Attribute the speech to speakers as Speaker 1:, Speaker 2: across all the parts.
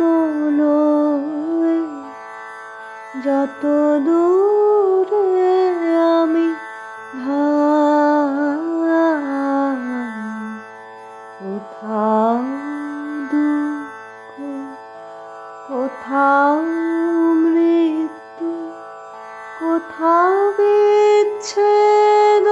Speaker 1: মনলয় যত দূর আমি ধান কোথাও দুঃখ কোথাও মৃত্যু কোথাও বিচ্ছেদ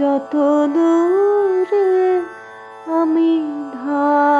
Speaker 1: যত দূরে আমি ধাই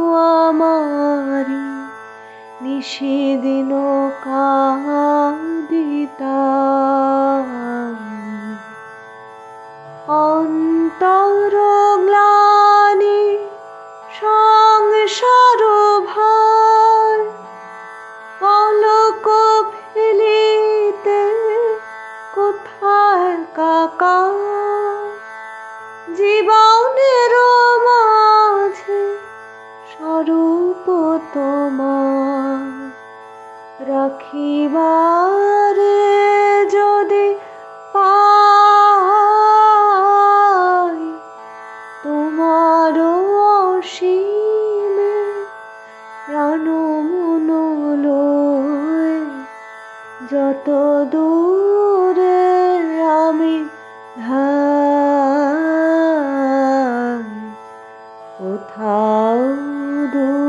Speaker 1: আমারি নিষেদিন কাদিতাম অন্তর গ্লানি সংসার ভার পলক কোথায় কাকা? জীবনের তোমার রাখিবারে যদি পাই তোমার অসীমে প্রাণ মন যত দূরে আমি ধাই কোথাও দুঃখ